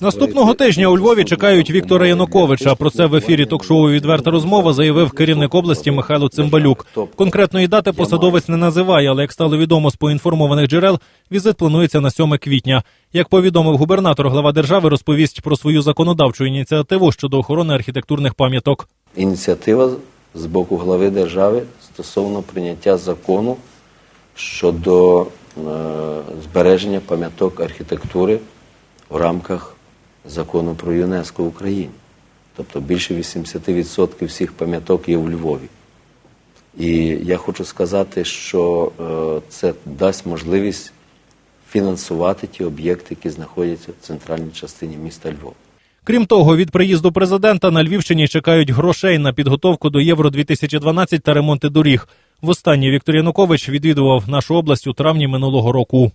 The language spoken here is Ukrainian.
Наступного тижня у Львові чекають Віктора Януковича. Про це в ефірі ток-шоу Відверта розмова заявив керівник області Михайло Цимбалюк. Конкретної дати посадовець не називає, але як стало відомо з поінформованих джерел, візит планується на 7 квітня. Як повідомив губернатор, глава держави розповість про свою законодавчу ініціативу щодо охорони архітектурних пам'яток. Ініціатива з боку глави держави стосовно прийняття закону щодо е, збереження пам'яток архітектури в рамках закону про ЮНЕСКО в Україні. Тобто більше 80% всіх пам'яток є у Львові. І я хочу сказати, що е, це дасть можливість фінансувати ті об'єкти, які знаходяться в центральній частині міста Львова. Крім того, від приїзду президента на Львівщині чекають грошей на підготовку до Євро 2012 та ремонти доріг. Востаннє Віктор Янукович відвідував нашу область у травні минулого року.